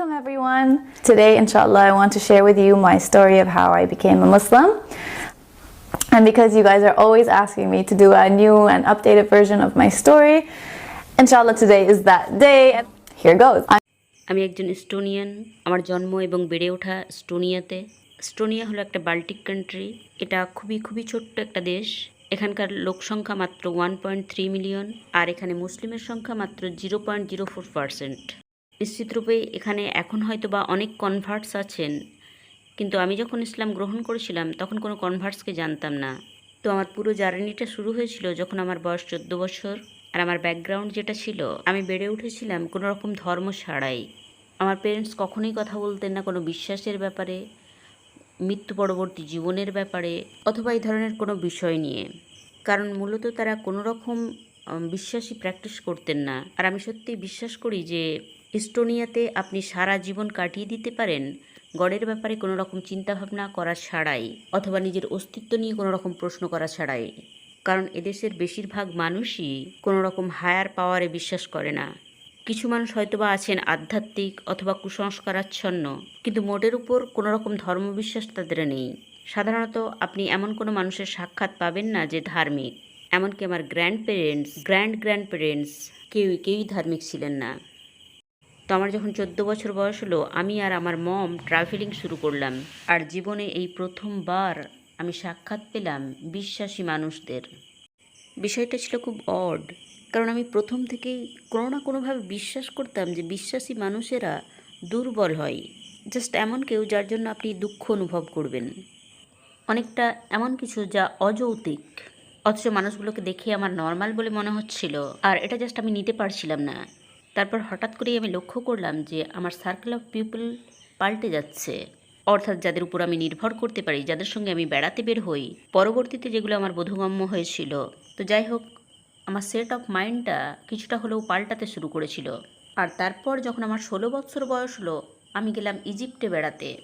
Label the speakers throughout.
Speaker 1: Welcome everyone. Today, inshallah, I want to share with you my story of how I became a Muslim. And because you guys are always asking me to do a new and updated version of my story, inshallah, today is that day. And here goes.
Speaker 2: আমি একজন স্টোনিয়ান আমার জন্ম এবং বেড়ে ওঠা স্টোনিয়াতে স্টোনিয়া হলো একটা Baltic country এটা খুবই খুবই ছোট্ট একটা দেশ এখানকার লোক সংখ্যা মাত্র ওয়ান পয়েন্ট থ্রি মিলিয়ন আর এখানে মুসলিমের সংখ্যা মাত্র zero point zero four percent নিশ্চিতরূপে এখানে এখন হয়তো বা অনেক কনভার্টস আছেন। কিন্তু আমি যখন ইসলাম গ্রহণ করেছিলাম তখন কোনো কনভার্টসকে জানতাম না। তো আমার পুরো জার্নিটা শুরু হয়েছিল যখন আমার বয়স চোদ্দ বছর। আর আমার ব্যাকগ্রাউন্ড যেটা ছিল আমি বেড়ে উঠেছিলাম কোনো রকম ধর্ম ছাড়াই। আমার পেরেন্টস কখনোই কথা বলতেন না কোনো বিশ্বাসের ব্যাপারে মৃত্যু পরবর্তী জীবনের ব্যাপারে অথবা এই ধরনের কোনো বিষয় নিয়ে। কারণ মূলত তারা কোনো রকম উম, বিশ্বাসই প্র্যাকটিস করতেন না। আর আমি সত্যি বিশ্বাস করি যে ইস্টোনিয়াতে আপনি সারা জীবন কাটিয়ে দিতে পারেন? গডের ব্যাপারে কোনো রকম চিন্তাভাবনা করা ছাড়াই অথবা নিজের অস্তিত্ব নিয়ে কোনো রকম প্রশ্ন করা ছাড়াই? কারণ এদেশের বেশিরভাগ মানুষই কোনো রকম হায়ার পাওয়ারে বিশ্বাস করে না। কিছু মানুষ হয়তোবা আছেন আধ্যাত্মিক অথবা কুসংস্কারাচ্ছন্ন, কিন্তু মোটের উপর কোনো রকম ধর্মবিশ্বাস তাদের নেই। সাধারণত আপনি এমন কোনো মানুষের সাক্ষাৎ পাবেন না যে ধার্মিক। এমনকি আমার grandparents grand grandparents কেউই কেউই ধার্মিক ছিলেন না। তো আমার যখন চোদ্দ বছর বয়স হলো, আমি আর আমার মম ট্রাভেলিং শুরু করলাম। আর জীবনে এই প্রথমবার আমি সাক্ষাৎ পেলাম বিশ্বাসী মানুষদের। বিষয়টা ছিল খুব অড কারণ আমি প্রথম থেকেই কোনো না কোনোভাবে বিশ্বাস করতাম যে বিশ্বাসী মানুষেরা দুর্বল হয়। জাস্ট এমন কেউ যার জন্য আপনি দুঃখ অনুভব করবেন। অনেকটা এমন কিছু যা অযৌক্তিক, অথচ মানুষগুলোকে দেখে আমার নর্মাল বলে মনে হচ্ছিল। আর এটা জাস্ট আমি নিতে পারছিলাম না। তারপর হঠাৎ করেই আমি লক্ষ্য করলাম যে আমার সার্কেল অফ পিপল পাল্টে যাচ্ছে। অর্থাৎ যাদের উপর আমি নির্ভর করতে পারি, যাদের সঙ্গে আমি বেড়াতে বের হই, পরবর্তীতে যেগুলো আমার বোধগম্য হয়েছিল। তো যাই হোক, আমার সেট অফ মাইন্ডটা কিছুটা হলেও পাল্টাতে শুরু করেছিল। আর তারপর যখন আমার ষোলো বৎসর বয়স হলো, আমি গেলাম ইজিপ্টে বেড়াতে।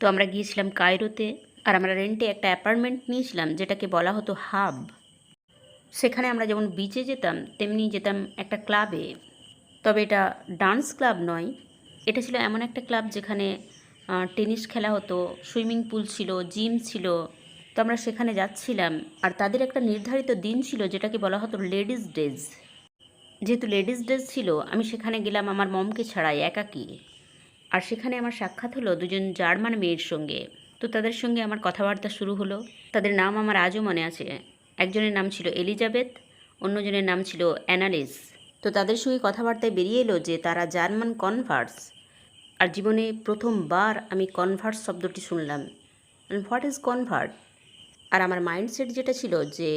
Speaker 2: তো আমরা গিয়েছিলাম কায়রোতে, আর আমরা রেন্টে একটা অ্যাপার্টমেন্ট নিয়েছিলাম, যেটাকে বলা হতো হাব। সেখানে আমরা যেমন বিচে যেতাম, তেমনি যেতাম একটা ক্লাবে তবে এটা ডান্স ক্লাব নয়। এটা ছিল এমন একটা ক্লাব যেখানে টেনিস খেলা হতো সুইমিং পুল ছিল জিম ছিল। তো আমরা সেখানে যাচ্ছিলাম। আর তাদের একটা নির্ধারিত দিন ছিল, যেটাকে বলা হতো লেডিস ডেজ যেহেতু লেডিস ডেজ ছিল, আমি সেখানে গেলাম আমার মমকে ছাড়াই, একাকী। আর সেখানে আমার সাক্ষাৎ হলো দুজন জার্মান মেয়ের সঙ্গে। তো তাদের সঙ্গে আমার কথাবার্তা শুরু হলো। তাদের নাম আমার আজও মনে আছে। একজনের নাম ছিল এলিজাবেথ, অন্যজনের নাম ছিল অ্যানালিস। তো তাদের সঙ্গে কথাবার্তায় বেরিয়ে এলো যে তারা জার্মান কনভার্স। আর জীবনে প্রথমবার আমি কনভার্স শব্দটি শুনলাম। হোয়াট ইজ কনভার্ট আর আমার মাইন্ডসেট যেটা ছিল যে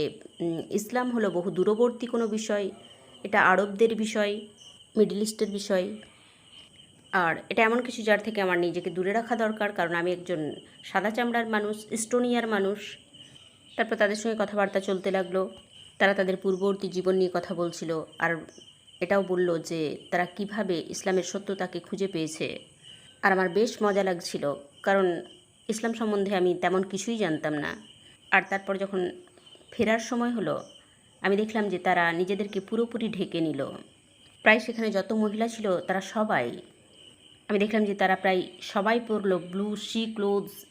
Speaker 2: ইসলাম হলো বহু দূরবর্তী কোনো বিষয়, এটা আরবদের বিষয় মিডল ইস্টের বিষয়। আর এটা এমন কিছু যার থেকে আমার নিজেকে দূরে রাখা দরকার, কারণ আমি একজন সাদা চামড়ার মানুষ ইস্টোনিয়ার মানুষ। তারপর তাদের সঙ্গে কথাবার্তা চলতে লাগল। তারা তাদের পূর্ববর্তী জীবন নিয়ে কথা বলছিল। আর এটাও বলল যে তারা কীভাবে ইসলামের সত্যতাকে খুঁজে পেয়েছে। আর আমার বেশ মজা লাগছিল, কারণ ইসলাম সম্বন্ধে আমি তেমন কিছুই জানতাম না। আর তারপর যখন ফেরার সময় হলো, আমি দেখলাম যে তারা নিজেদেরকে পুরোপুরি ঢেকে নিল। প্রায় সেখানে যত মহিলা ছিল, তারা সবাই, আমি দেখলাম যে তারা প্রায় সবাই পরলো ব্লু সি ক্লোথস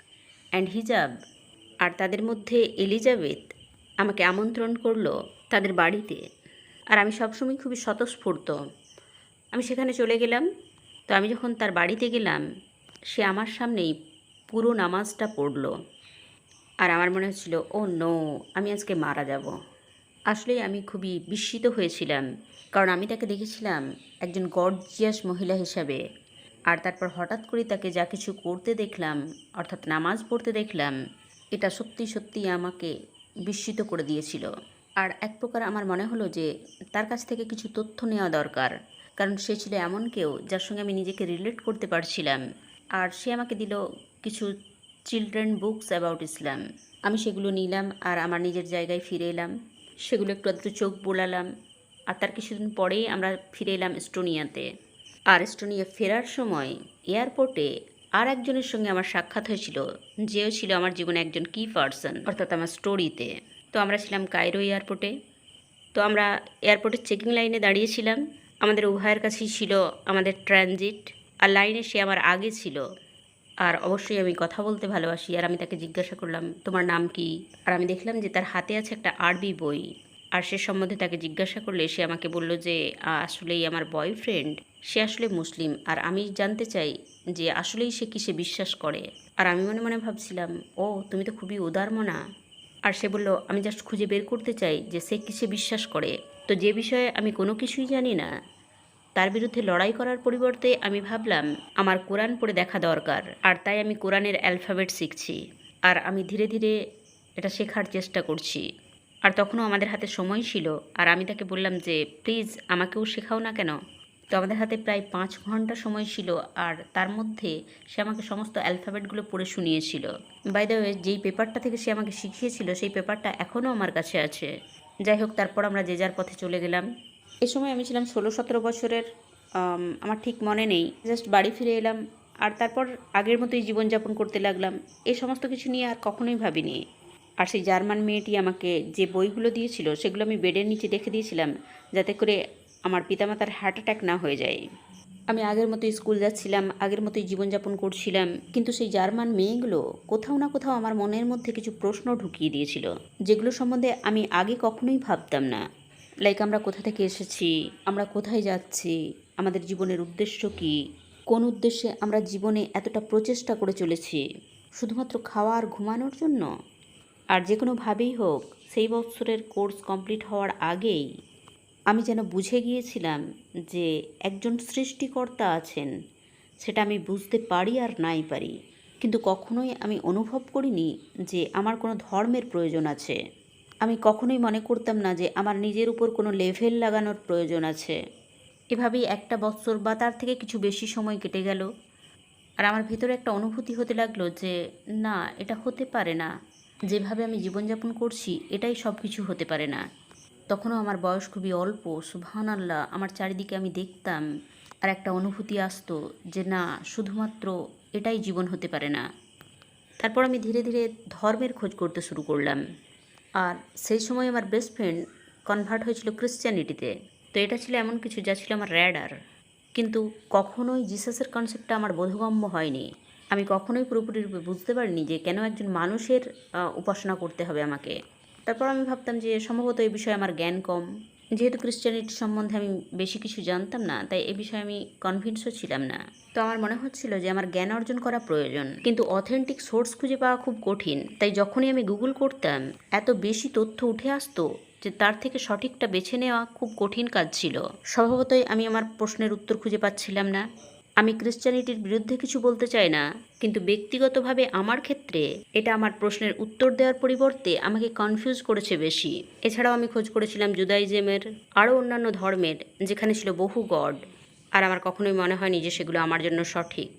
Speaker 2: অ্যান্ড হিজাব। আর তাদের মধ্যে এলিজাবেথ আমাকে আমন্ত্রণ করল তাদের বাড়িতে। আর আমি সবসময় খুবই স্বতঃস্ফূর্ত। আমি সেখানে চলে গেলাম। তো আমি যখন তার বাড়িতে গেলাম, সে আমার সামনেই পুরো নামাজটা পড়ল। আর আমার মনে হচ্ছিল, ও নো, আমি আজকে মারা যাব। আসলে আমি খুবই বিস্মিত হয়েছিলাম। কারণ আমি তাকে দেখেছিলাম একজন গর্জিয়াস মহিলা হিসাবে। আর তারপর হঠাৎ করে তাকে যা কিছু করতে দেখলাম, অর্থাৎ নামাজ পড়তে দেখলাম, এটা সত্যি সত্যি আমাকে বিস্মিত করে দিয়েছিল। আর এক প্রকার আমার মনে হলো যে তার কাছ থেকে কিছু তথ্য নেওয়া দরকার। কারণ সে ছিল এমন কেউ যার সঙ্গে আমি নিজেকে রিলেট করতে পারছিলাম। আর সে আমাকে দিল কিছু চিলড্রেন বুকস অ্যাবাউট ইসলাম আমি সেগুলো নিলাম আর আমার নিজের জায়গায় ফিরে এলাম। সেগুলো একটু আধটু চোখ বোলালাম। আর তার কিছুদিন পরেই আমরা ফিরে এলাম এস্টোনিয়াতে আর এস্টোনিয়া ফেরার সময় এয়ারপোর্টে আর একজনের সঙ্গে আমার সাক্ষাৎ হয়েছিল। যেও ছিল আমার জীবনে একজন কি পার্সন অর্থাৎ আমার স্টোরিতে তো আমরা ছিলাম কায়রো এয়ারপোর্টে। তো আমরা এয়ারপোর্টের চেকিং লাইনে দাঁড়িয়েছিলাম আমাদের উভয়ের কাছেই ছিল আমাদের ট্রানজিট। আর লাইনে সে আমার আগে ছিল। আর অবশ্যই আমি কথা বলতে ভালোবাসি। আর আমি তাকে জিজ্ঞাসা করলাম, তোমার নাম কি? আর আমি দেখলাম যে তার হাতে আছে একটা আরবি বই। আর সে সম্বন্ধে তাকে জিজ্ঞাসা করলে সে আমাকে বলল যে, আসলেই আমার বয়ফ্রেন্ড সে আসলে মুসলিম। আর আমি জানতে চাই যে আসলেই সে কিসে বিশ্বাস করে? আর আমি মনে মনে ভাবছিলাম, ও, তুমি তো খুবই উদারমনা। আর সে বলল, আমি জাস্ট খুঁজে বের করতে চাই যে সে কিসে বিশ্বাস করে। তো যে বিষয়ে আমি কোনো কিছুই জানি না, তার বিরুদ্ধে লড়াই করার পরিবর্তে আমি ভাবলাম, আমার কোরআন পড়ে দেখা দরকার, আর তাই আমি কোরআনের অ্যালফাবেট শিখছি। আর আমি ধীরে ধীরে এটা শেখার চেষ্টা করছি। আর তখনও আমাদের হাতে সময় ছিল, আর আমি তাকে বললাম যে, প্লিজ আমাকেও শেখাও না কেন। তো আমাদের হাতে প্রায় পাঁচ ঘণ্টা সময় ছিল আর তার মধ্যে সে আমাকে সমস্ত অ্যালফাবেটগুলো পড়ে শুনিয়েছিল। বাই দ্য ওয়ে যেই পেপারটা থেকে সে আমাকে শিখিয়েছিল, সেই পেপারটা এখনও আমার কাছে আছে। যাই হোক, তারপর আমরা যে যার পথে চলে গেলাম। এ সময় আমি ছিলাম ষোলো সতেরো বছরের আমার ঠিক মনে নেই। জাস্ট বাড়ি ফিরে এলাম আর তারপর আগের মতোই জীবনযাপন করতে লাগলাম। এই সমস্ত কিছু নিয়ে আর কখনোই ভাবিনি। আর সেই জার্মান মেয়েটি আমাকে যে বইগুলো দিয়েছিল, সেগুলো আমি বেডের নিচে রেখে দিয়েছিলাম, যাতে করে আমার পিতামাতার হার্ট অ্যাটাক না হয়ে যায়। আমি আগের মতোই স্কুল যাচ্ছিলাম, আগের মতোই জীবনযাপন করছিলাম, কিন্তু সেই জার্মান মেয়েগুলো কোথাও না কোথাও আমার মনের মধ্যে কিছু প্রশ্ন ঢুকিয়ে দিয়েছিল, যেগুলো সম্বন্ধে আমি আগে কখনোই ভাবতাম না। লাইক আমরা কোথা থেকে এসেছি? আমরা কোথায় যাচ্ছি? আমাদের জীবনের উদ্দেশ্য কি? কোন উদ্দেশ্যে আমরা জীবনে এতটা প্রচেষ্টা করে চলেছি? শুধুমাত্র খাওয়া আর ঘুমানোর জন্য? আর যে কোনোভাবেই হোক, সেই বছরের কোর্স কমপ্লিট হওয়ার আগেই আমি যেন বুঝে গিয়েছিলাম যে একজন সৃষ্টিকর্তা আছেন, সেটা আমি বুঝতে পারি আর নাই পারি। কিন্তু কখনোই আমি অনুভব করিনি যে আমার কোনো ধর্মের প্রয়োজন আছে। আমি কখনোই মনে করতাম না যে আমার নিজের উপর কোনো লেভেল লাগানোর প্রয়োজন আছে। এভাবেই একটা বছর বা তার থেকে কিছু বেশি সময় কেটে গেল। আর আমার ভেতরে একটা অনুভূতি হতে লাগল যে, না, এটা হতে পারে না। যেভাবে আমি জীবনযাপন করছি, এটাই সব কিছু হতে পারে না। তখনও আমার বয়স খুবই অল্প সুবহান আল্লাহ আমার চারিদিকে আমি দেখতাম আর একটা অনুভূতি আসতো যে না, শুধুমাত্র এটাই জীবন হতে পারে না। তারপর আমি ধীরে ধীরে ধর্মের খোঁজ করতে শুরু করলাম। আর সেই সময় আমার বেস্ট ফ্রেন্ড কনভার্ট হয়েছিল ক্রিশ্চিয়ানিটিতে তো এটা ছিল এমন কিছু যা ছিল আমার র্যাডার কিন্তু কখনোই জিসাসের কনসেপ্টটা আমার বোধগম্য হয়নি। আমি কখনোই পুরোপুরিরূপে বুঝতে পারিনি যে কেন একজন মানুষের উপাসনা করতে হবে আমাকে। তারপর আমি ভাবতাম যে সম্ভবত এই বিষয়ে আমার জ্ঞান কম। যেহেতু ক্রিশ্চিয়ানিটি সম্বন্ধে আমি বেশি কিছু জানতাম না, তাই এ বিষয়ে আমি কনভিন্সও ছিলাম না। তো আমার মনে হচ্ছিল যে আমার জ্ঞান অর্জন করা প্রয়োজন, কিন্তু অথেন্টিক সোর্স খুঁজে পাওয়া খুব কঠিন। তাই যখনই আমি গুগল করতাম, এত বেশি তথ্য উঠে আসতো যে তার থেকে সঠিকটা বেছে নেওয়া খুব কঠিন কাজ ছিল। স্বভাবতই আমি আমার প্রশ্নের উত্তর খুঁজে পাচ্ছিলাম না। আমি ক্রিশ্চিয়ানিটির বিরুদ্ধে কিছু বলতে চাই না, কিন্তু ব্যক্তিগতভাবে আমার ক্ষেত্রে এটা আমার প্রশ্নের উত্তর দেওয়ার পরিবর্তে আমাকে কনফিউজ করেছে বেশি। এছাড়াও আমি খোঁজ করেছিলাম জুদাইজমের আরও অন্যান্য ধর্মের, যেখানে ছিল বহু গড, আর আমার কখনোই মনে হয়নি যে সেগুলো আমার জন্য সঠিক।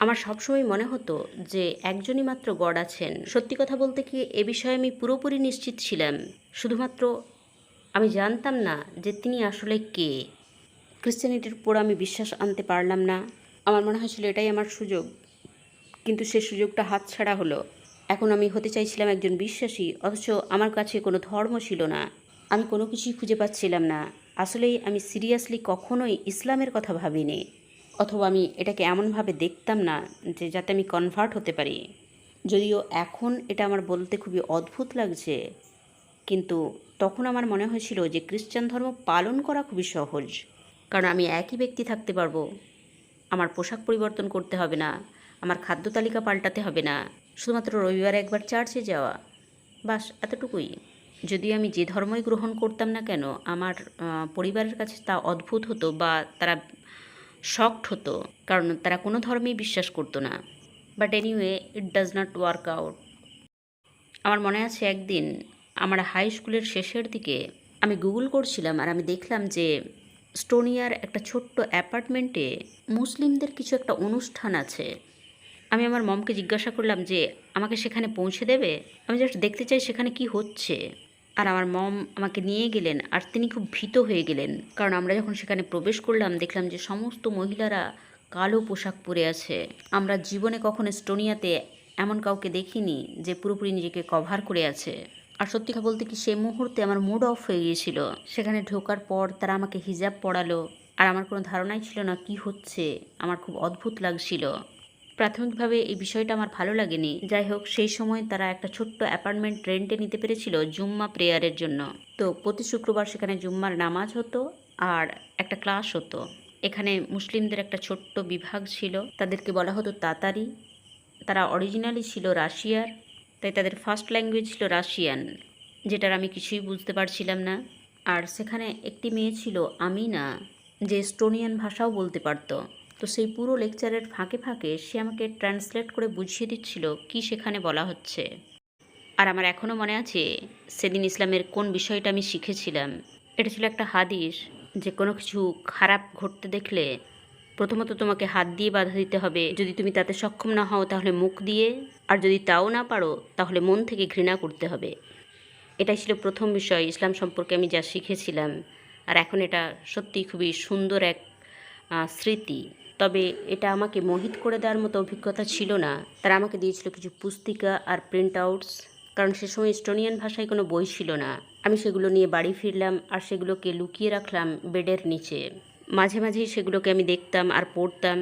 Speaker 2: আমার সবসময় মনে হতো যে একজনই মাত্র গড আছেন। সত্যি কথা বলতে কি, এ বিষয়ে আমি পুরোপুরি নিশ্চিত ছিলাম। শুধুমাত্র আমি জানতাম না যে তিনি আসলে কে। ক্রিশ্চিয়ানিটির উপর আমি বিশ্বাস আনতে পারলাম না। আমার মনে হয়েছিল এটাই আমার সুযোগ। কিন্তু সে সুযোগটা হাতছাড়া হলো। এখন আমি হতে চাইছিলাম একজন বিশ্বাসী, অথচ আমার কাছে কোনো ধর্ম ছিল না। আমি কোনো কিছুই খুঁজে পাচ্ছিলাম না। আসলেই আমি সিরিয়াসলি কখনোই ইসলামের কথা ভাবিনি। অথবা আমি এটাকে এমনভাবে দেখতাম না যে যাতে আমি কনভার্ট হতে পারি। যদিও এখন এটা আমার বলতে খুবই অদ্ভুত লাগছে। কিন্তু তখন আমার মনে হয়েছিল যে খ্রিস্টান ধর্ম পালন করা খুবই সহজ। কারণ আমি একই ব্যক্তি থাকতে পারব। আমার পোশাক পরিবর্তন করতে হবে না। আমার খাদ্য তালিকা পাল্টাতে হবে না। শুধুমাত্র রবিবারে একবার চার্চে যাওয়া। বাস, এতটুকুই। যদি আমি যে ধর্মই গ্রহণ করতাম না কেন, আমার পরিবারের কাছে তা অদ্ভুত হতো বা তারা শক্ট হতো, কারণ তারা কোনো ধর্মেই বিশ্বাস করতো না। But anyway it does not work out আমার মনে আছে একদিন, আমার হাই স্কুলের শেষের দিকে আমি গুগল করছিলাম আর আমি দেখলাম যে স্টোনিয়ার একটা ছোট্ট অ্যাপার্টমেন্টে মুসলিমদের কিছু একটা অনুষ্ঠান আছে। আমি আমার মমকে জিজ্ঞাসা করলাম যে, আমাকে সেখানে পৌঁছে দেবে? আমি জাস্ট দেখতে চাই সেখানে কি হচ্ছে। আর আমার মম আমাকে নিয়ে গেলেন আর তিনি খুব ভীত হয়ে গেলেন। কারণ আমরা যখন সেখানে প্রবেশ করলাম, দেখলাম যে সমস্ত মহিলারা কালো পোশাক পরে আছে। আমরা জীবনে কখনো স্টোনিয়াতে এমন কাউকে দেখিনি যে পুরোপুরি নিজেকে কভার করে আছে। আর সত্যি কথা বলতে কি সে মুহূর্তে আমার মুড অফ হয়ে গিয়েছিল। সেখানে ঢোকার পর তারা আমাকে হিজাব পড়ালো আর আমার কোনো ধারণাই ছিল না কি হচ্ছে। আমার খুব অদ্ভুত লাগছিল। প্রাথমিকভাবে এই বিষয়টা আমার ভালো লাগেনি। যাই হোক, সেই সময় তারা একটা ছোট্ট অ্যাপার্টমেন্ট রেন্টে নিতে পেরেছিল জুম্মা প্রেয়ারের জন্য। তো প্রতি শুক্রবার সেখানে জুম্মার নামাজ হতো আর একটা ক্লাস হতো। এখানে মুসলিমদের একটা ছোট্ট বিভাগ ছিল। তাদেরকে বলা হতো তাতারি। তারা অরিজিনালি ছিল রাশিয়ার। তাই তাদের ফার্স্ট ল্যাঙ্গুয়েজ ছিল রাশিয়ান যেটার আমি কিছুই বুঝতে পারছিলাম না। আর সেখানে একটি মেয়ে ছিল আমি না যে স্টোনিয়ান ভাষাও বলতে পারতো। তো সেই পুরো লেকচারের ফাঁকে ফাঁকে সে আমাকে ট্রান্সলেট করে বুঝিয়ে দিচ্ছিল কি সেখানে বলা হচ্ছে। আর আমার এখনও মনে আছে, সেদিন ইসলামের কোন বিষয়টা আমি শিখেছিলাম। এটা ছিল একটা হাদিস, যে কোনো কিছু খারাপ ঘটতে দেখলে প্রথমত তোমাকে হাত দিয়ে বাধা দিতে হবে। যদি তুমি তাতে সক্ষম না হও, তাহলে মুখ দিয়ে। আর যদি তাও না পারো, তাহলে মন থেকে ঘৃণা করতে হবে। এটাই ছিল প্রথম বিষয়, ইসলাম সম্পর্কে আমি যা শিখেছিলাম। আর এখন এটা সত্যি খুবই সুন্দর এক স্মৃতি। তবে এটা আমাকে মোহিত করে দেওয়ার মতো অভিজ্ঞতা ছিল না। তারা আমাকে দিয়েছিল কিছু পুস্তিকা আর প্রিন্ট আউটস কারণ সে সময় স্টোনিয়ান ভাষায় কোনো বই ছিল না। আমি সেগুলো নিয়ে বাড়ি ফিরলাম আর সেগুলোকে লুকিয়ে রাখলাম বেডের নিচে। মাঝে মাঝেই সেগুলোকে আমি দেখতাম আর পড়তাম।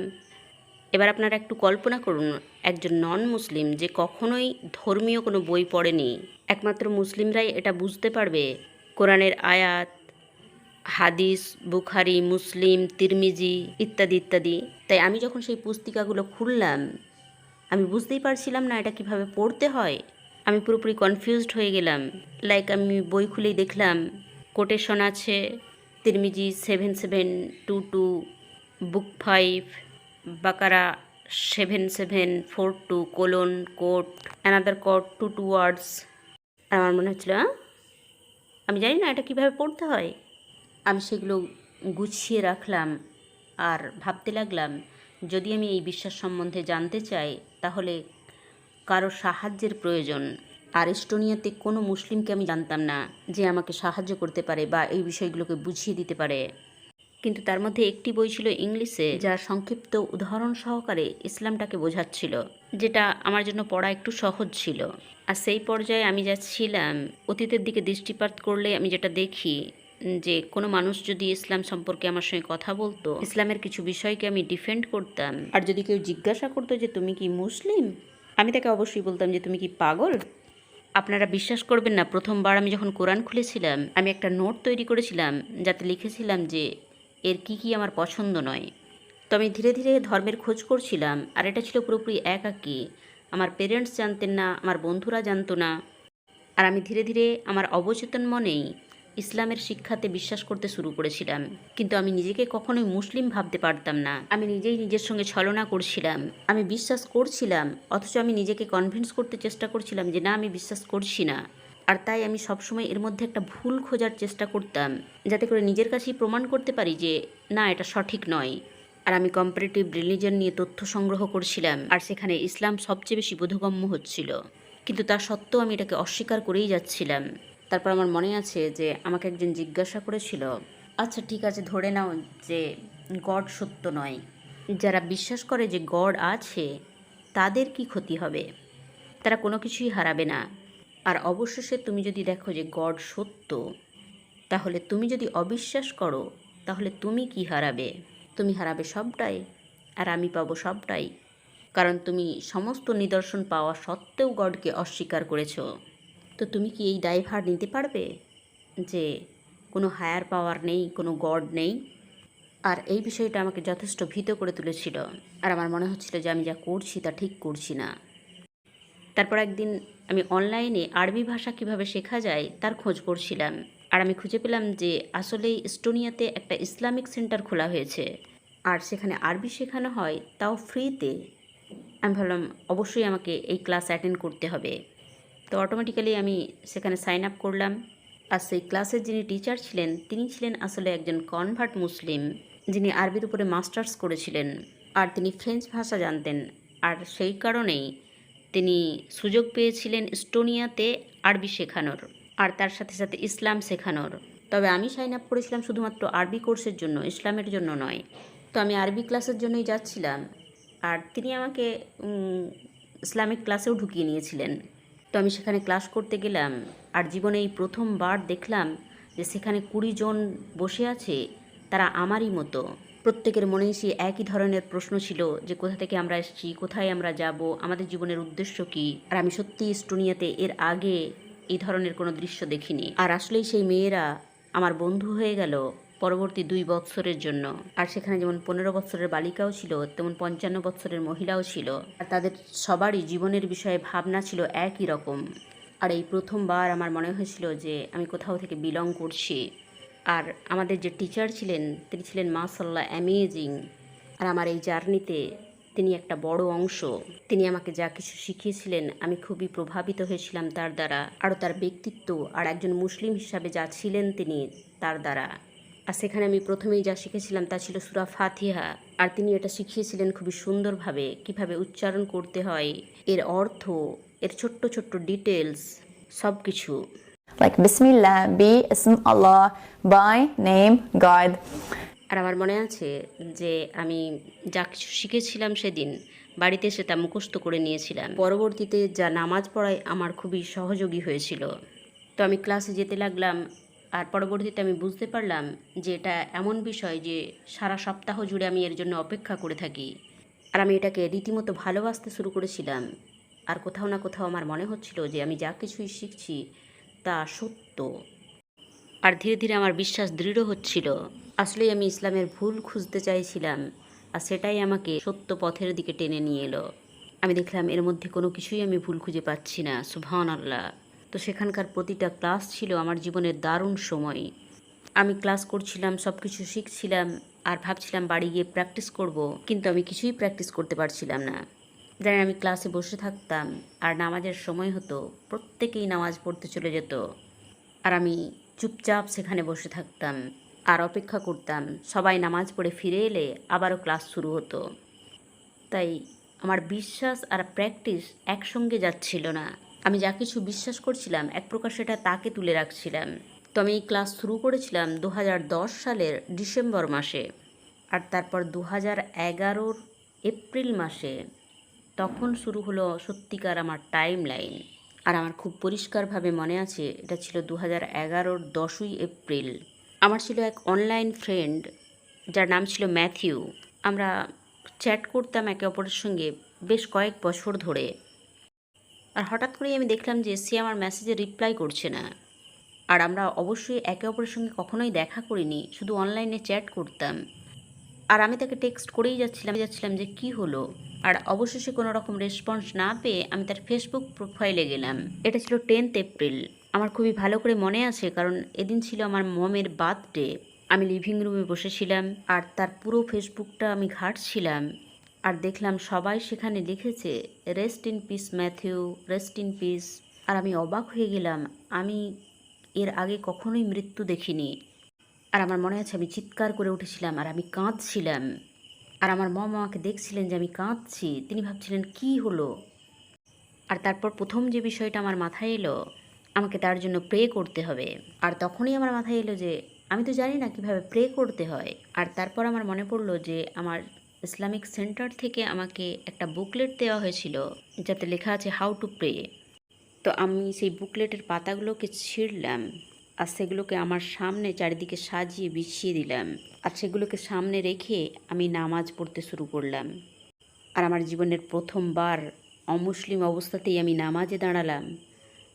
Speaker 2: এবার আপনারা একটু কল্পনা করুন, একজন নন মুসলিম যে কখনোই ধর্মীয় কোনো বই পড়েনি, একমাত্র মুসলিমরাই এটা বুঝতে পারবে। কোরআনের আয়াত, হাদিস, বুখারি, মুসলিম, তিরমিজি ইত্যাদি ইত্যাদি। তাই আমি যখন সেই পুস্তিকাগুলো খুললাম, আমি বুঝতেই পারছিলাম না এটা কীভাবে পড়তে হয়। আমি পুরোপুরি কনফিউজড হয়ে গেলাম। লাইক আমি বই খুলেই দেখলাম কোটেশন আছে Tirmidhi, seven seven, two two, book five, Baqarah, seven seven, four two, colon, quote, another quote, two two words আমার মনে হচ্ছিল, "আহ? আমি জানি না এটা কীভাবে পড়তে হয় আমি সেগুলো গুছিয়ে রাখলাম আর ভাবতে লাগলাম, যদি আমি এই বিশ্বাস সম্বন্ধে জানতে চাই, তাহলে কারও সাহায্যের প্রয়োজন আর এস্টোনিয়াতে কোনো মুসলিমকে আমি জানতাম না যে আমাকে সাহায্য করতে পারে বা এই বিষয়গুলোকে বুঝিয়ে দিতে পারে। কিন্তু তার মধ্যে একটি বই ছিল ইংলিশে যা সংক্ষিপ্ত উদাহরণ সহকারে ইসলামটাকে বোঝাচ্ছিল, যেটা আমার জন্য পড়া একটু সহজ ছিল। আর সেই পর্যায়ে আমি যা ছিলাম, অতীতের দিকে দৃষ্টিপাত করলে আমি যেটা দেখি, যে কোনো মানুষ যদি ইসলাম সম্পর্কে আমার সঙ্গে কথা বলতো, ইসলামের কিছু বিষয়কে আমি ডিফেন্ড করতাম। আর যদি কেউ জিজ্ঞাসা করতো যে, তুমি কি মুসলিম? আমি তাকে অবশ্যই বলতাম যে, তুমি কি পাগল? আপনারা বিশ্বাস করবেন না, প্রথমবার আমি যখন কোরআন খুলেছিলাম, আমি একটা নোট তৈরি করেছিলাম যাতে লিখেছিলাম যে এর কি কি আমার পছন্দ নয়। তো আমি ধীরে ধীরে ধর্মের খোঁজ করছিলাম, আর এটা ছিল পুরোপুরি একাকী। আমার পেরেন্টস জানতেন না, আমার বন্ধুরা জানতো না। আর আমি ধীরে ধীরে আমার অবচেতন মনেই ইসলামের শিক্ষাতে বিশ্বাস করতে শুরু করেছিলাম। কিন্তু আমি নিজেকে কখনোই মুসলিম ভাবতে পারতাম না। আমি নিজেই নিজের সঙ্গে ছলনা করছিলাম। আমি বিশ্বাস করছিলাম, অথচ আমি নিজেকে কনভিন্স করতে চেষ্টা করছিলাম যে না, আমি বিশ্বাস করছি না। আর তাই আমি সবসময় এর মধ্যে একটা ভুল খোঁজার চেষ্টা করতাম, যাতে করে নিজের কাছেই প্রমাণ করতে পারি যে, না, এটা সঠিক নয়। আর আমি কম্পারেটিভ রিলিজন নিয়ে তথ্য সংগ্রহ করছিলাম, আর সেখানে ইসলাম সবচেয়ে বেশি বোধগম্য হচ্ছিল। কিন্তু তা সত্ত্বেও আমি এটাকে অস্বীকার করেই যাচ্ছিলাম। তারপর আমার মনে আছে যে আমাকে একজন জিজ্ঞাসা করেছিল আচ্ছা ঠিক আছে, ধরে নাও যে গড সত্য নয়। যারা বিশ্বাস করে যে গড আছে, তাদের কি ক্ষতি হবে? তারা কোনো কিছুই হারাবে না। আর অবশেষে তুমি যদি দেখো যে গড সত্য, তাহলে তুমি যদি অবিশ্বাস করো, তাহলে তুমি কি হারাবে? তুমি হারাবে সবটাই, আর আমি পাবো সবটাই। কারণ তুমি সমস্ত নিদর্শন পাওয়া সত্ত্বেও গডকে অস্বীকার করেছ। তো তুমি কি এই দায়ভার নিতে পারবে? যে কোনো হায়ার পাওয়ার নেই, কোনো গড নেই? আর এই বিষয়টা আমাকে যথেষ্ট ভীত করে তুলেছিল। আর আমার মনে হচ্ছিল যে আমি যা করছি তা ঠিক করছি না। তারপর একদিন আমি অনলাইনে আরবি ভাষা কীভাবে শেখা যায় তার খোঁজ করছিলাম। আর আমি খুঁজে পেলাম যে আসলেই এস্টোনিয়াতে একটা ইসলামিক সেন্টার খোলা হয়েছে। আর সেখানে আরবি শেখানো হয় তাও ফ্রিতে আমি ভাবলাম, অবশ্যই আমাকে এই ক্লাস অ্যাটেন্ড করতে হবে। তো অটোমেটিক্যালি আমি সেখানে সাইন আপ করলাম। আর সেই ক্লাসের যিনি টিচার ছিলেন, তিনি ছিলেন আসলে একজন কনভার্ট মুসলিম, যিনি আরবির উপরে মাস্টার্স করেছিলেন। আর তিনি ফ্রেঞ্চ ভাষা জানতেন। আর সেই কারণেই তিনি সুযোগ পেয়েছিলেন স্টোনিয়াতে আরবি শেখানোর, আর তার সাথে সাথে ইসলাম শেখানোর। তবে আমি সাইন আপ করেছিলাম শুধুমাত্র আরবি কোর্সের জন্য, ইসলামের জন্য নয়। তো আমি আরবি ক্লাসের জন্যই যাচ্ছিলাম। আর তিনি আমাকে ইসলামিক ক্লাসেও ঢুকিয়ে নিয়েছিলেন। তো আমি সেখানে ক্লাস করতে গেলাম আর জীবনে এই প্রথমবার দেখলাম যে সেখানে কুড়ি জন বসে আছে, তারা আমারই মতো। প্রত্যেকের মনেই সে একই ধরনের প্রশ্ন ছিল যে কোথা থেকে আমরা এসেছি, কোথায় আমরা যাব, আমাদের জীবনের উদ্দেশ্য কী? আর আমি সত্যি স্টোনিয়াতে এর আগে এই ধরনের কোনো দৃশ্য দেখিনি। আর আসলেই সেই মেয়েরা আমার বন্ধু হয়ে গেল। পরবর্তী দুই বৎসরের জন্য। আর সেখানে যেমন পনেরো বৎসরের বালিকাও ছিল, তেমন পঞ্চান্ন বৎসরের মহিলাও ছিল। আর তাদের সবারই জীবনের বিষয়ে ভাবনা ছিল একই রকম। আর এই প্রথমবার আমার মনে হয়েছিল যে আমি কোথাও থেকে বিলং করছি। আর আমাদের যে টিচার ছিলেন, তিনি ছিলেন মাসাল্লাহ অ্যামেজিং আর আমার এই জার্নিতে তিনি একটা বড় অংশ। তিনি আমাকে যা কিছু শিখিয়েছিলেন, আমি খুবই প্রভাবিত হয়েছিলাম তার দ্বারা। আরও তার ব্যক্তিত্ব আর একজন মুসলিম হিসাবে যা ছিলেন তিনি তার দ্বারা। আর সেখানে আমি প্রথমেই যা শিখেছিলাম তা ছিল সুরা ফাতিহা। আর তিনি এটা শিখিয়েছিলেন খুবই সুন্দরভাবে কীভাবে উচ্চারণ করতে হয় এর অর্থ এর ছোট্ট ছোট্ট ডিটেলস সব কিছু
Speaker 1: Like Bismillah, be Ism Allah, by name God.
Speaker 2: আর আমার মনে আছে যে আমি যা কিছু শিখেছিলাম সেদিন বাড়িতে এসে তা মুখস্থ করে নিয়েছিলাম। পরবর্তীতে যা নামাজ পড়ায় আমার খুবই সহযোগী হয়েছিল। তো আমি ক্লাসে যেতে লাগলাম আর পরবর্তীতে আমি বুঝতে পারলাম যে এটা এমন বিষয় যে সারা সপ্তাহ জুড়ে আমি এর জন্য অপেক্ষা করে থাকি। আর আমি এটাকে রীতিমতো ভালোবাসতে শুরু করেছিলাম। আর কোথাও না কোথাও আমার মনে হচ্ছিল যে আমি যা কিছুই শিখছি তা সত্য। আর ধীরে ধীরে আমার বিশ্বাস দৃঢ় হচ্ছিল। আসলেই আমি ইসলামের ভুল খুঁজতে চাইছিলাম আর সেটাই আমাকে সত্য পথের দিকে টেনে নিয়ে এলো। আমি দেখলাম এর মধ্যে কোনো কিছুই আমি ভুল খুঁজে পাচ্ছি না সুভান আল্লাহ তো সেখানকার প্রতিটা ক্লাস ছিল আমার জীবনের দারুণ সময়। আমি ক্লাস করছিলাম সব কিছু শিখছিলাম আর ভাবছিলাম বাড়ি গিয়ে প্র্যাকটিস করব, কিন্তু আমি কিছুই প্র্যাকটিস করতে পারছিলাম না। জানেন আমি ক্লাসে বসে থাকতাম আর নামাজের সময় হতো, প্রত্যেকেই নামাজ পড়তে চলে যেত। আর আমি চুপচাপ সেখানে বসে থাকতাম আর অপেক্ষা করতাম, সবাই নামাজ পড়ে ফিরে এলে আবারও ক্লাস শুরু হতো। তাই আমার বিশ্বাস আর প্র্যাকটিস একসঙ্গে যাচ্ছিল না। আমি যা কিছু বিশ্বাস করছিলাম, এক প্রকার সেটা তাকে তুলে রাখছিলাম। তো আমি এই ক্লাস শুরু করেছিলাম দু হাজার দশ সালের ডিসেম্বর মাসে। আর তারপর দু হাজার এগারোর এপ্রিল মাসে তখন শুরু হলো সত্যিকার আমার টাইম লাইন আর আমার খুব পরিষ্কারভাবে মনে আছে, এটা ছিল দু হাজার এগারোর দশই এপ্রিল। আমার ছিল এক অনলাইন ফ্রেন্ড যার নাম ছিল ম্যাথিউ আমরা চ্যাট করতাম একে অপরের সঙ্গে বেশ কয়েক বছর ধরে। আর হঠাৎ করেই আমি দেখলাম যে সে আমার মেসেজে রিপ্লাই করছে না। আর আমরা অবশ্যই একে অপরের সঙ্গে কখনোই দেখা করিনি, শুধু অনলাইনে চ্যাট করতাম। আর আমি তাকে টেক্সট করেই যাচ্ছিলাম যাচ্ছিলাম যে কি হলো? আর অবশেষে কোনো রকম রেসপন্স না পেয়ে আমি তার ফেসবুক প্রোফাইলে গেলাম। এটা ছিল টেন্থ এপ্রিল আমার খুবই ভালো করে মনে আছে কারণ এদিন ছিল আমার মমের বার্থডে আমি লিভিং রুমে বসেছিলাম আর তার পুরো ফেসবুকটা আমি ঘাঁটছিলাম। আর দেখলাম সবাই সেখানে লিখেছে rest in peace Matthew rest in peace আর আমি অবাক হয়ে গেলাম, আমি এর আগে কখনোই মৃত্যু দেখিনি। আর আমার মনে আছে আমি চিৎকার করে উঠেছিলাম আর আমি কাঁদছিলাম। আর আমার মম আমাকে দেখছিলেন যে আমি কাঁদছি, তিনি ভাবছিলেন, কি হলো? আর তারপর প্রথম যে বিষয়টা আমার মাথায় এলো, আমাকে তার জন্য প্রে করতে হবে। আর তখনই আমার মাথায় এলো যে, আমি তো জানি না কীভাবে প্রে করতে হয়। আর তারপর আমার মনে পড়ল যে, আমার ইসলামিক সেন্টার থেকে আমাকে একটা বুকলেট দেওয়া হয়েছিল যাতে লেখা আছে হাউ টু প্রে। তো আমি সেই বুকলেটের পাতাগুলোকে ছিঁড়লাম আর সেগুলোকে আমার সামনে চারিদিকে সাজিয়ে বিছিয়ে দিলাম আর সেগুলোকে সামনে রেখে আমি নামাজ পড়তে শুরু করলাম। আর আমার জীবনের প্রথমবার অমুসলিম অবস্থাতেই আমি নামাজে দাঁড়ালাম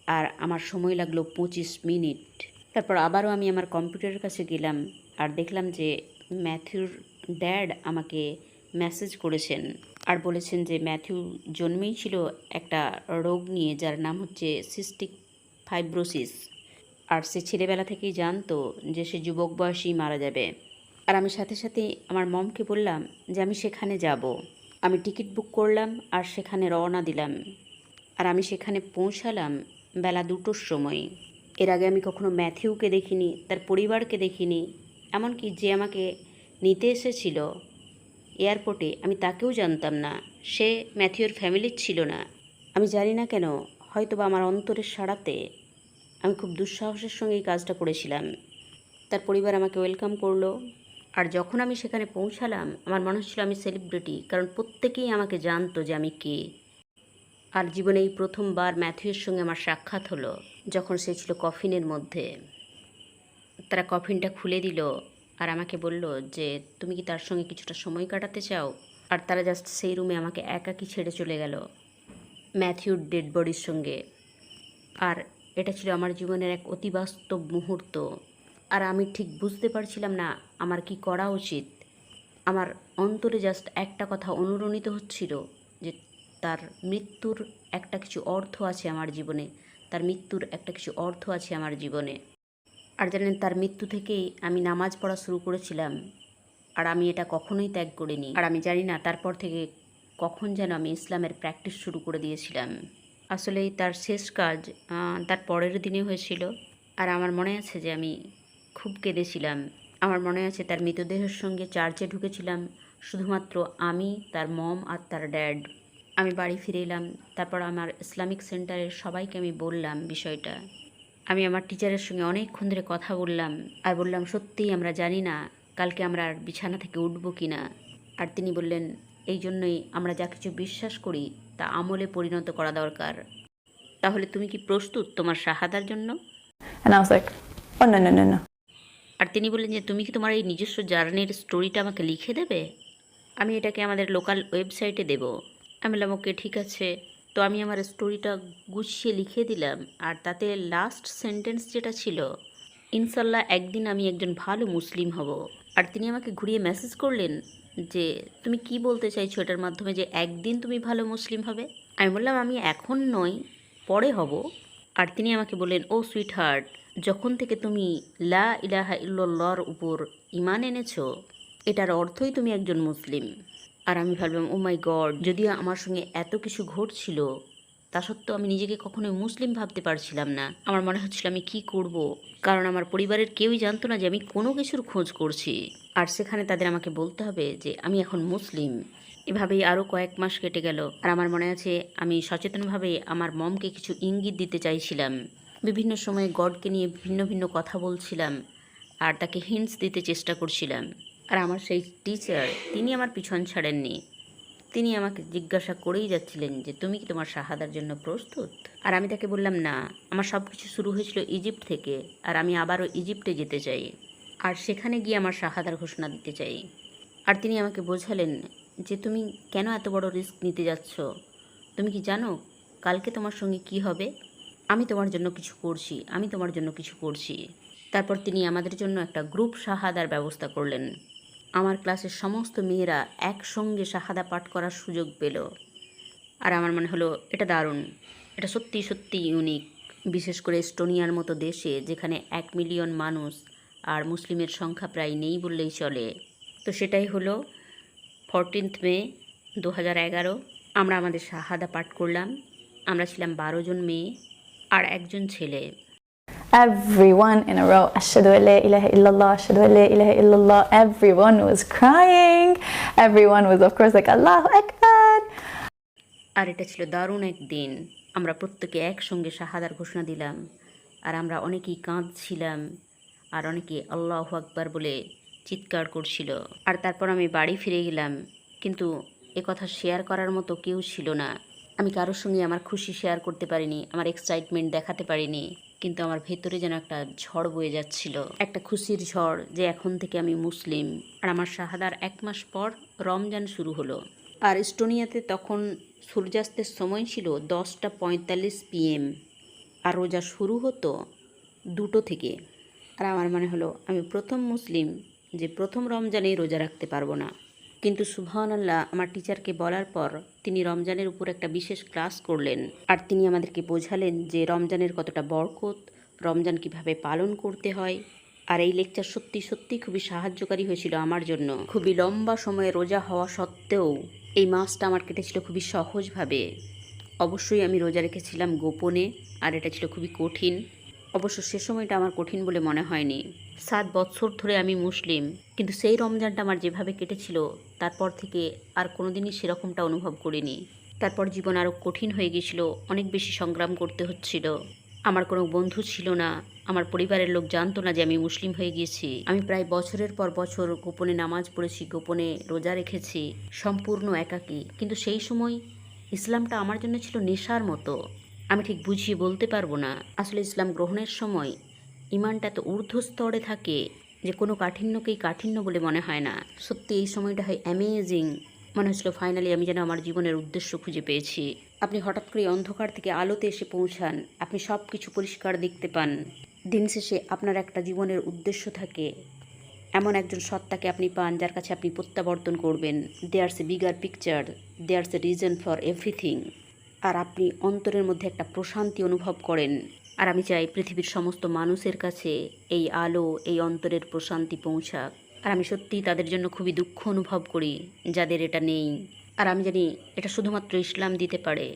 Speaker 2: আর আমার সময় লাগল পঁচিশ মিনিট। তারপর আবারও আমি আমার কম্পিউটারের কাছে গেলাম আর দেখলাম যে ম্যাথিউর ড্যাড আমাকে মেসেজ করেছেন আর বলেছেন যে ম্যাথিউ জন্মেই ছিল একটা রোগ নিয়ে, যার নাম হচ্ছে সিস্টিক ফাইব্রোসিস আর সে ছেলেবেলা থেকেই জানতো যে সে যুবক বয়সেই মারা যাবে। আর আমি সাথে সাথে আমার মমকে বললাম যে আমি সেখানে যাব। আমি টিকিট বুক করলাম আর সেখানে রওনা দিলাম। আর আমি সেখানে পৌঁছালাম বেলা দুটোর সময়। এর আগে আমি কখনো ম্যাথিউকে দেখিনি, তার পরিবারকে দেখিনি, এমনকি যে আমাকে নিতে এসেছিল এয়ারপোর্টে আমি তাকেও জানতাম না। সে ম্যাথিউর ফ্যামিলির ছিল না। আমি জানি না কেন হয়তো বা আমার অন্তরের সাড়াতে আমি খুব দুঃসাহসের সঙ্গে এই কাজটা করেছিলাম। তার পরিবার আমাকে ওয়েলকাম করল। আর যখন আমি সেখানে পৌঁছালাম, আমার মনে হচ্ছিল আমি সেলিব্রিটি, কারণ প্রত্যেকেই আমাকে জানতো যে আমি কে। আর জীবনে এই প্রথমবার ম্যাথিউর সঙ্গে আমার সাক্ষাৎ হলো, যখন সে ছিল কফিনের মধ্যে। তারা কফিনটা খুলে দিল। আর আমাকে বলল যে, তুমি কি তার সঙ্গে কিছুটা সময় কাটাতে চাও? আর তারা জাস্ট সেই রুমে আমাকে একাকি ছেড়ে চলে গেল ম্যাথিউর ডেড বডির সঙ্গে। আর এটা ছিল আমার জীবনের এক অতিবাস্তব মুহূর্ত। আর আমি ঠিক বুঝতে পারছিলাম না, আমার কি করা উচিত। আমার অন্তরে জাস্ট একটা কথা অনুরণিত হচ্ছিল, যে তার মৃত্যুর একটা কিছু অর্থ আছে আমার জীবনে, তার মৃত্যুর একটা কিছু অর্থ আছে আমার জীবনে। আর জানেন, তার মৃত্যু থেকেই আমি নামাজ পড়া শুরু করেছিলাম। আর আমি এটা কখনোই ত্যাগ করিনি। আর আমি জানি না, তারপর থেকে কখন যেন আমি ইসলামের প্র্যাকটিস শুরু করে দিয়েছিলাম। আসলে তার শেষ কাজ তার পরের দিনে হয়েছিল। আর আমার মনে আছে যে আমি খুব কেঁদেছিলাম। আমার মনে আছে তার মৃতদেহের সঙ্গে চার্চে ঢুকেছিলাম। শুধুমাত্র আমি, তার মম আর তার ড্যাড। আমি বাড়ি ফিরে এলাম। তারপর আমার ইসলামিক সেন্টারের সবাইকে আমি বললাম বিষয়টা। আমি আমার টিচারের সঙ্গে অনেকক্ষণ ধরে কথা বললাম আর বললাম সত্যিই আমরা জানি না কালকে আমরা আর বিছানা থেকে উঠবো কি না। আর তিনি বললেন এই জন্যই আমরা যা কিছু বিশ্বাস করি তা আমলে পরিণত করা দরকার। তাহলে তুমি কি প্রস্তুত তোমার সাহাদার জন্য. আর তিনি বললেন যে তুমি কি তোমার এই নিজস্ব জার্নির স্টোরিটা আমাকে লিখে দেবে? আমি এটাকে আমাদের লোকাল ওয়েবসাইটে দেব। আমি বললাম ওকে ঠিক আছে। তো আমি আমার স্টোরিটা গুছিয়ে লিখে দিলাম, আর তাতে লাস্ট সেন্টেন্স যেটা ছিল, ইনশাল্লাহ একদিন আমি একজন ভালো মুসলিম হব। আর তিনি আমাকে ঘুরিয়ে মেসেজ করলেন যে, তুমি কি বলতে চাইছো এটার মাধ্যমে যে একদিন তুমি ভালো মুসলিম হবে? আমি বললাম, আমি এখন নয় পরে হব। আর তিনি আমাকে বললেন, ও সুইট হার্ট যখন থেকে তুমি লা ইলাহা ইল্লাল্লাহর উপর ইমান এনেছো, এটার অর্থই তুমি একজন মুসলিম। আর আমি ভাবলাম ও মাই গড যদিও আমার সঙ্গে এত কিছু ঘটছিল, তা সত্ত্বেও আমি নিজেকে কখনোই মুসলিম ভাবতে পারছিলাম না। আমার মনে হচ্ছিল আমি কি করব? কারণ আমার পরিবারের কেউই জানতো না যে আমি কোনো কিছুর খোঁজ করছি। আর সেখানে তাদের আমাকে বলতে হবে যে, আমি এখন মুসলিম। এভাবেই আরও কয়েক মাস কেটে গেল। আর আমার মনে আছে, আমি সচেতনভাবে আমার মমকে কিছু ইঙ্গিত দিতে চাইছিলাম। বিভিন্ন সময়ে গডকে নিয়ে ভিন্ন ভিন্ন কথা বলছিলাম, আর তাকে হিন্টস দিতে চেষ্টা করছিলাম। আর আমার সেই টিচার তিনি আমার পিছন ছাড়েননি। তিনি আমাকে জিজ্ঞাসা করেই যাচ্ছিলেন যে, তুমি কি তোমার শাহাদার জন্য প্রস্তুত? আর আমি তাকে বললাম, না, আমার সব কিছু শুরু হয়েছিল ইজিপ্ট থেকে, আর আমি আবারও ইজিপ্টে যেতে চাই। আর সেখানে গিয়ে আমার শাহাদার ঘোষণা দিতে চাই। আর তিনি আমাকে বোঝালেন যে, তুমি কেন এত বড় রিস্ক নিতে যাচ্ছ? তুমি কি জানো কালকে তোমার সঙ্গে কি হবে? আমি তোমার জন্য কিছু করছি, আমি তোমার জন্য কিছু করছি। তারপর তিনি আমাদের জন্য একটা গ্রুপ শাহাদার ব্যবস্থা করলেন। আমার ক্লাসের সমস্ত মেয়েরা একসঙ্গে শাহাদা পাঠ করার সুযোগ পেল। আর আমার মনে হলো, এটা দারুণ। এটা সত্যি সত্যি ইউনিক বিশেষ করে এস্টোনিয়ার মতো দেশে, যেখানে এক মিলিয়ন মানুষ আর মুসলিমের সংখ্যা প্রায় নেই বললেই চলে। তো সেটাই হলো ফরটিন্থ মে দু এগারো। আমরা আমাদের শাহাদা পাঠ করলাম। আমরা ছিলাম বারো জন মেয়ে আর একজন ছেলে।
Speaker 1: Everyone in a row, Ashhadu an la ilaha illallah, Ashhadu an la ilaha illallah. Everyone was crying. Everyone was, of course, like, Allahu Akbar.
Speaker 2: আর এটা ছিল দারুণ এক দিন আমরা প্রত্যেকে একসঙ্গে শাহাদার ঘোষণা দিলাম। আর আমরা অনেকেই কাঁদছিলাম। আর অনেকে আল্লাহ আকবার বলে চিৎকার করছিল। আর তারপর আমি বাড়ি ফিরে গেলাম। কিন্তু এ কথা শেয়ার করার মতো কেউ ছিল না। আমি কারোর সঙ্গে আমার খুশি শেয়ার করতে পারিনি আমার এক্সাইটমেন্ট দেখাতে পারিনি। কিন্তু আমার ভেতরে যেন একটা ঝড় বয়ে যাচ্ছিল, একটা খুশির ঝড় যে এখন থেকে আমি মুসলিম। আর আমার শাহাদার এক মাস পর রমজান শুরু হলো। আর ইস্টোনিয়াতে তখন সূর্যাস্তের সময় ছিল দশটা পঁয়তাল্লিশ পিএম। আর রোজা শুরু হতো দুটো থেকে। আর আমার মনে হলো, আমি প্রথম মুসলিম, যে প্রথম রমজানেই রোজা রাখতে পারব না। কিন্তু সুবহান আল্লাহ আমার টিচারকে বলার পর তিনি রমজানের উপর একটা বিশেষ ক্লাস করলেন। আর তিনি আমাদেরকে বোঝালেন যে রমজানের কতটা বরকত, রমজান কীভাবে পালন করতে হয়। আর এই লেকচার সত্যি সত্যি খুবই সাহায্যকারী হয়েছিল আমার জন্য। খুবই লম্বা সময়ে রোজা হওয়া সত্ত্বেও এই মাসটা আমার কেটেছিল খুবই সহজভাবে। অবশ্যই আমি রোজা রেখেছিলাম গোপনে, আর এটা ছিল খুবই কঠিন। অবশ্য সে সময়টা আমার কঠিন বলে মনে হয়নি। সাত বছর ধরে আমি মুসলিম, কিন্তু সেই রমজানটা আমার যেভাবে কেটেছিল, তারপর থেকে আর কোনোদিনই সেরকমটা অনুভব করিনি। তারপর জীবন আরও কঠিন হয়ে গিয়েছিল, অনেক বেশি সংগ্রাম করতে হচ্ছিল। আমার কোনো বন্ধু ছিল না, আমার পরিবারের লোক জানতো না যে আমি মুসলিম হয়ে গিয়েছি। আমি প্রায় বছরের পর বছর গোপনে নামাজ পড়েছি, গোপনে রোজা রেখেছি, সম্পূর্ণ একাকী। কিন্তু সেই সময় ইসলামটা আমার জন্য ছিল নেশার মতো। আমি ঠিক বুঝিয়ে বলতে পারব না। আসলে ইসলাম গ্রহণের সময় ইমানটা এত ঊর্ধ্ব স্তরে থাকে যে কোনো কাঠিন্যকেই কাঠিন্য বলে মনে হয় না। সত্যি এই সময়টা হয় অ্যামেজিং মনে হচ্ছিল ফাইনালি আমি যেন আমার জীবনের উদ্দেশ্য খুঁজে পেয়েছি। আপনি হঠাৎ করে অন্ধকার থেকে আলোতে এসে পৌঁছান। আপনি সব কিছু পরিষ্কার দেখতে পান। দিন শেষে আপনার একটা জীবনের উদ্দেশ্য থাকে। এমন একজন সত্তাকে আপনি পান যার কাছে আপনি প্রত্যাবর্তন করবেন। There's a bigger picture there's a reason for everything আর আপনি অন্তরের মধ্যে একটা প্রশান্তি অনুভব করেন আর আমি চাই পৃথিবীর সমস্ত মানুষের কাছে এই আলো এই অন্তরের প্রশান্তি পৌঁছাক আর আমি সত্যিই তাদের জন্য খুবই দুঃখ অনুভব করি যাদের এটা নেই আর আমি জানি এটা শুধুমাত্র ইসলাম দিতে পারে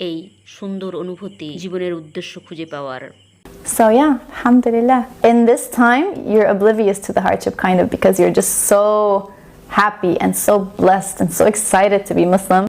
Speaker 2: এই সুন্দর অনুভূতি জীবনের উদ্দেশ্য খুঁজে পাওয়ার
Speaker 1: So yeah, alhamdulillah. In this time, you're oblivious to the hardship kind of because you're just so happy and so blessed and so excited to be Muslim.